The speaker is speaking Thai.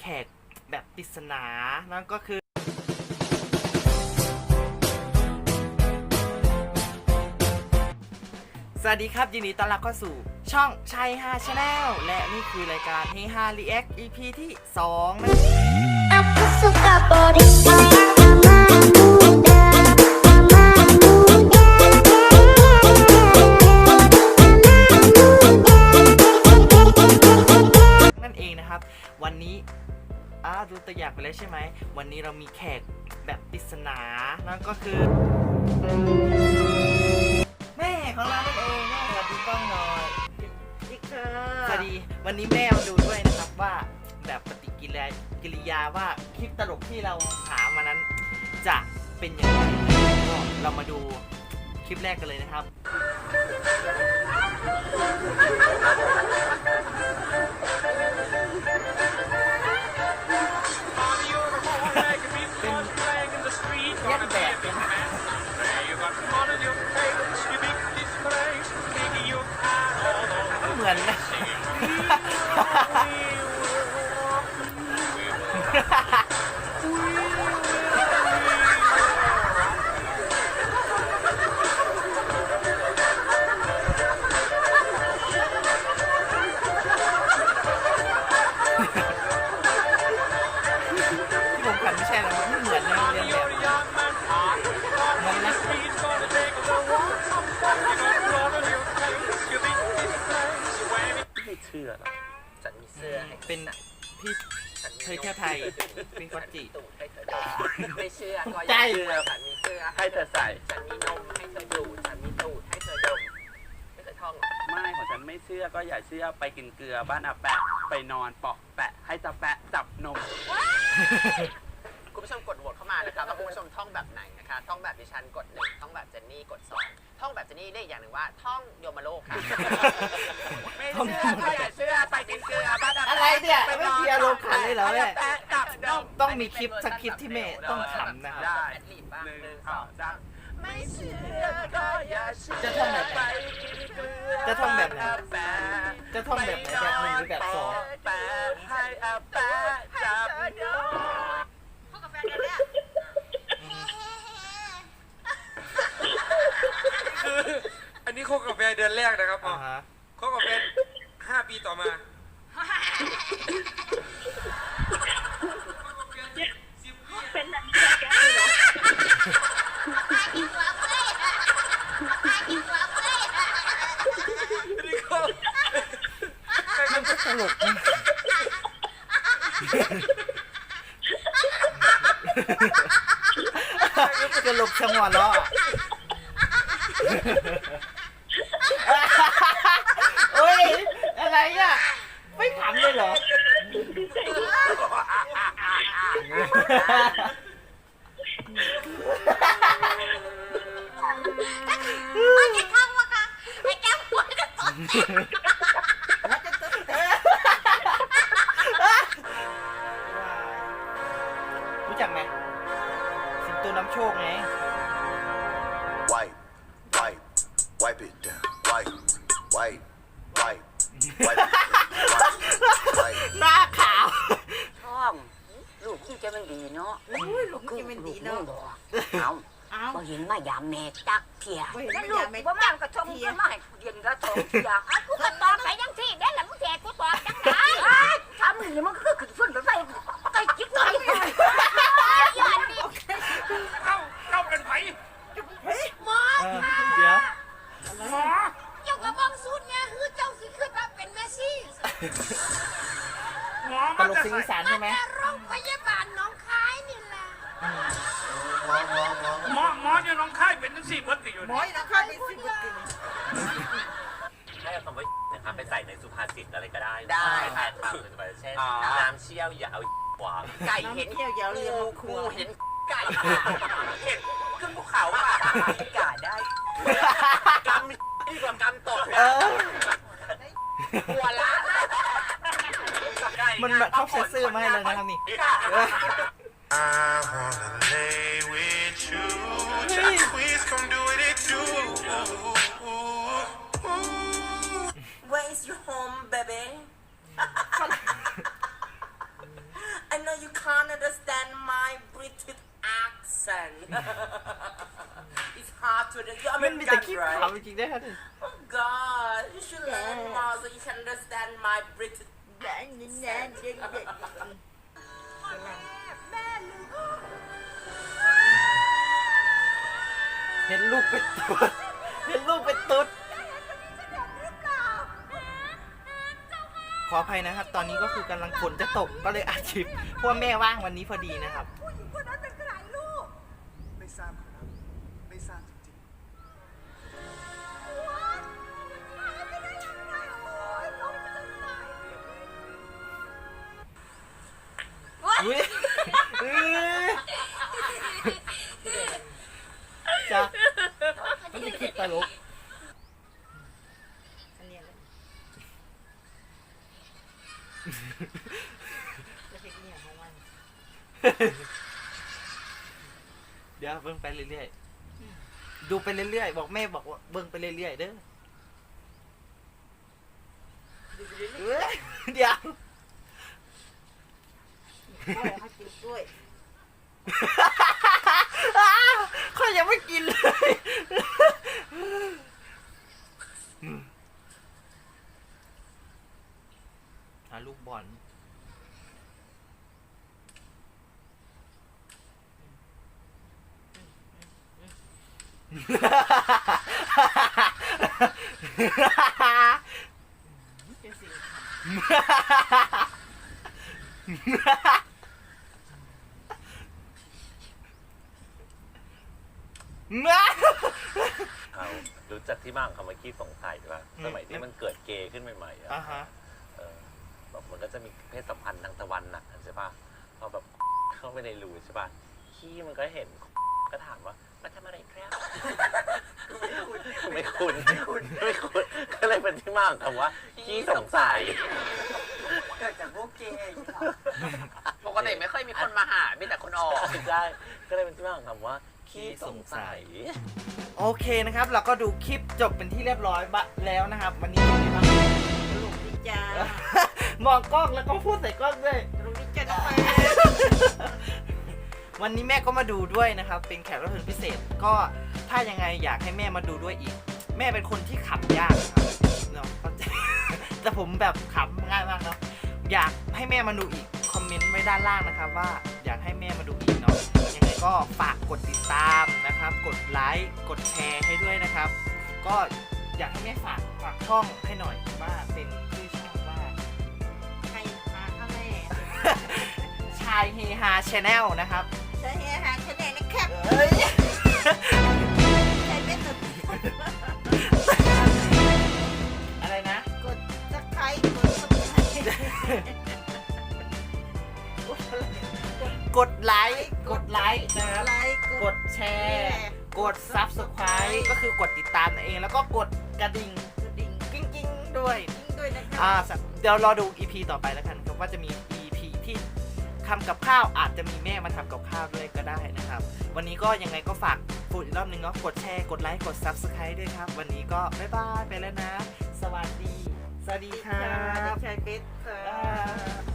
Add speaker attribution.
Speaker 1: แขกแบบปริศนา นั่นก็คือ สวัสดีครับ ยินดีต้อนรับเข้าสู่ช่องชัยฮาชาแนลและนี่คือรายการเฮฮารีแอค EP ที่ 2นั่นเอ วัสดีวันนี้แม่มาดูด้วยนะครับว่าแบบปฏิกิริยากิริยาว่าคลิปตลกที่เราถามมานั้น จะเป็นยังไงก็เรามาดูคลิปแรกกันเลยนะครับ เหมือนนะ Ha ha ha! เธอแค่ไทยเป็นก๊อตจิ
Speaker 2: ตูดให้เธอดูไม่เชื่อก็
Speaker 1: ใจ
Speaker 2: อย่าเชื่อฉันมีเสื้อให้เธอใส่ ฉันมีนมให้เธอดูฉันมีตูดให้เธอดมไม่เคยท่องหรอ
Speaker 3: ไม่ของฉันไม่เชื่อก็อย่าเชื่อไปกินเกลือบ้านอาแปะ ไปนอนเปาะแปะ ให้ตาแปะจับนม
Speaker 2: คุณผู้ชมกดโหวตเข้ามานะครับว่าคุณผู้ชมท่องแบบไหนนะคะท่องแบบดิฉันกดหนึ่งท่องแบบเจนนี่กดสองท่องแบบเจนนี่ได้อีกอย่างหนึ่งว่าท่องโยมโลกค่ะ
Speaker 3: ไม่เชื่อก็อย่าเชื่อไปกินเกลือบ้านอาแปะ
Speaker 1: อะไรเนี่ย
Speaker 3: ป
Speaker 1: ไม่มีอารมณ์ขันเลยเหรอแม่
Speaker 3: ให้ตาแปะจับนม
Speaker 1: ต้องมีคลิปสักคลิปที่แม่ต้องขำนะครับ
Speaker 3: ได้
Speaker 2: แอดลีดบ้าง
Speaker 3: หนึ่ง
Speaker 2: หนึ่ง
Speaker 3: ส
Speaker 2: ส
Speaker 3: อ
Speaker 2: องง
Speaker 3: สาม
Speaker 2: ไม่เชื่อก็อย่าเชื่อ
Speaker 1: จะท่องแบบไหน
Speaker 3: ไปกินเกลือ
Speaker 1: จะท่องแบบไหน
Speaker 3: บ้าอาแปะ
Speaker 1: จะท่องแบบไหนแบบหนึ่งหรือแบบสอง
Speaker 3: แปะให้อาแปะจับนม
Speaker 4: คื ออันนี้คบกับแฟนเดือนแรกนะครับ
Speaker 1: อ่าฮะ
Speaker 4: คบกับแฟนห้าปีต่อมาอันนี้ก็
Speaker 1: มันก็ตลกนะตลกจังหวะล้ออะ โอ้ย อะไรอะ ไม่ขำเลยเหรอรู้จักไหมสิงโตน้ำโชคไง
Speaker 5: จะมันดีเนาะ
Speaker 2: ลูกจะเป็นดีเนาะ
Speaker 5: ลูกมึงบอกเอาบ่เห็นมายามแม่จักเทีย
Speaker 6: นั่นลูกว่ามันกระชงก็ไม่เรียนกระชงเทียอะกูก็ตอบไปยังที่เด้แล้วมึงแจกกูตอบจังไดถามมึงนี่มันคือขึ้นสุดไปไปจิ๊กหน่อยย้อนนี่
Speaker 4: เอ้าเจ้าเป็นไผ
Speaker 6: หมอ
Speaker 1: เออเดี๋ยว
Speaker 4: หมอ
Speaker 6: เจ้าก็บังสูตรไงคือเจ้าสิขึ้นมาเป็นแม่ซี่
Speaker 4: หมอ
Speaker 1: ต
Speaker 4: มา
Speaker 1: ลก
Speaker 4: จะ
Speaker 1: สิงอี
Speaker 4: ใส่
Speaker 1: สานใช่ไหม
Speaker 6: แต่โรงพยาบาลหน้องคายนี่แหละ
Speaker 4: หมอหมอจะน้องค่ายเป็นทั้งสี่เบิร์ตติอยู่
Speaker 2: หมอยนะข้ามีสิบกว่าปี
Speaker 7: ให้เอาคำว่านะครับไปใส่ในสุภาษิตอะไรก็ได้
Speaker 2: ได้
Speaker 7: แทนคำอื่นไปเช่น
Speaker 3: อ๋อ
Speaker 7: น้ำเชี่ยวอย่าเอากว่า
Speaker 2: ไก่เห็น
Speaker 6: เที่ยวเยาวเรียน
Speaker 2: ครูเห็นไก่
Speaker 7: เห็นขึ้นภูเขาอะ
Speaker 2: กาได้
Speaker 7: กำยิ่งกว่ากำตก
Speaker 1: เออ
Speaker 2: หัวล้าน
Speaker 1: มันแบบชอบเซ็นเซอร์มาให้เลยนะครับนี่
Speaker 8: I wanna lay with you. Jack Quiz, come do what it do.
Speaker 2: Where is your home baby know you can't understand my British accent. it's hard to understand.
Speaker 1: มันมีแต่คลิปขำจริงๆนะครับ
Speaker 2: Oh God, you should learn more so you can understand my British
Speaker 1: เห็นลูกเป็นตุ๊ด เห็นลูกเป็นตุ๊ด ขออภัยนะครับ ตอนนี้ก็คือกำลังฝนจะตกก็เลยอัดคลิปเพราะว่าแม่ว่างวันนี้พอดีนะครับ
Speaker 9: ไม่ทราบครับ ไม่ทราบจริงๆ
Speaker 1: อุ๊ยเอ้ยจ้ะมันเป็นคลิป ตลก
Speaker 6: อันเนี้ยเลยจะเป็นเนี่ยของมัน
Speaker 1: เดี๋ยวเบิ่งไปเรื่อยๆ ดูไปเรื่อยๆ บอกแม่บอกว่าเบิ่งไปเรื่อยๆ เด้อเอ้ยเดี๋ยว
Speaker 6: โอ้ให้กินกล้วย
Speaker 1: เขายังไม่กินเลยหาลูกบอล
Speaker 6: เป็นสิ
Speaker 7: เขารู้จักที่มางคำว่าขี้สงสัยป่ะสมัยที่มันเกิดเกย์ขึ้นใหม่ๆอะ
Speaker 1: อ่าฮะ
Speaker 7: เออแบบมันก็จะมีเพศสัมพันธ์ทางตะวันน่ะใช่ป่ะพอแบบเข้าไปในรูใช่ป่ะขี้มันก็เห็นก็ถามว่า มาทำอะไรครับ ไม่คุณไม่คุณไม่คุณก็เลยเป็นที่มาของคำว่าขี้สงสัย
Speaker 2: เกิดจากพวกเกย์ปกติไม่เคยมีคนมาหา มีแต่คนออก
Speaker 7: ใช่ก็เลยเป็นที่มาของคำว่าขี้สงสัย
Speaker 1: โอเคนะครับ เราก็ดูคลิปจบเป็นที่เรียบร้อยบะแล้วนะครับ วันนี้เป็นไงบ้าง
Speaker 6: ลูกดิจ้าม
Speaker 1: องกล้องแล้วก็พูดใส่กล้องด้วย
Speaker 6: ลูกดิจ้าน้องแม่
Speaker 1: วันนี้แม่ก็มาดูด้วยนะครับ เป็นแขกรับเชิญพิเศษ ก็ถ้ายังไงอยากให้แม่มาดูด้วยอีก แม่เป็นคนที่ขำยากครับเนาะแต่ผมแบบขำง่ายมากเนาะอยากให้แม่มาดูอีกคอมเมนต์ไว้ด้านล่างนะครับ ว่าอยากให้แม่มาดูอีกเนาะยังไงก็ฝากกดติดตามนะครับ กดไลค์กดแชร์ให้ด้วยนะครับ ก็อยากให้แม่ฝากฝากช่องให้หน่อยว่าเป็นชื่อช่องว่า
Speaker 6: ใครมาข้าแม่
Speaker 1: ชายเฮฮาชาแนลนะครับ
Speaker 6: ใช้อาหารคะแนนนะครับ
Speaker 1: เอ้ย
Speaker 6: ใช้เป็นสุด
Speaker 1: อะไรนะ
Speaker 6: กดสักไครกดสักไคร
Speaker 1: กดไลค์กดไลค์นะครับ
Speaker 6: ไลค์
Speaker 1: กดแชร์กด subscribe ก็คือกดติดตามนั่นเอง แล้วก็กดกระดิ่ง
Speaker 6: กระดิ่ง
Speaker 1: กิ้งกิ้งๆด้วย
Speaker 6: ทิ้งด้วยนะค
Speaker 1: อ่า
Speaker 6: รับ
Speaker 1: สักเดี๋ยวรอดู EP ต่อไปแล้วกันครับว่าจะมี EP ที่ ทำกับข้าวอาจจะมีแม่มาทำกับข้าวด้วยก็ได้นะครับ วันนี้ก็ยังไงก็ฝากพูดอีกรอบนึงเนาะกดแชร์กดไลค์กด subscribe ด้วยครับ วันนี้ก็บ๊ายบายไปแล้วนะ สวัสดี สวัสดีครั
Speaker 6: ค่ะเด็
Speaker 1: บ
Speaker 6: กชายปิดค่ะ
Speaker 1: บ๊ายบาย